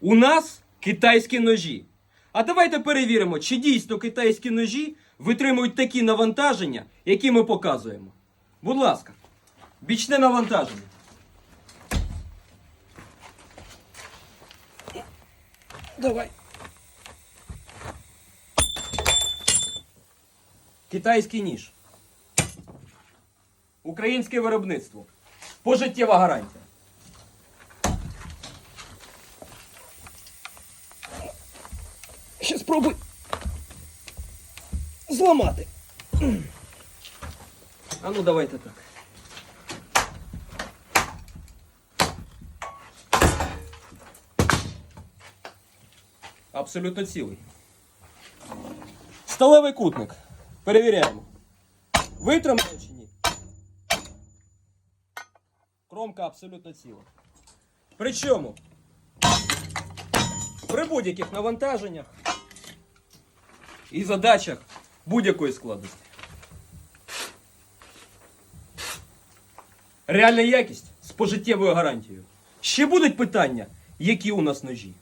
У нас китайські ножі. А давайте перевіримо, чи дійсно китайські ножі витримують такі навантаження, які ми показуємо. Будь ласка, бічне навантаження. Давай. Китайський ніж. Українське виробництво. Пожиттєва гарантія. Ще спробуй зламати. А ну давайте так. Абсолютно цілий. Сталевий кутник. Перевіряємо. Витримає чи ні? Кромка абсолютно ціла. Причому при будь-яких навантаженнях І задачах будь-якої складності. Реальна якість з пожиттєвою гарантією. Ще будуть питання, які у нас ножі.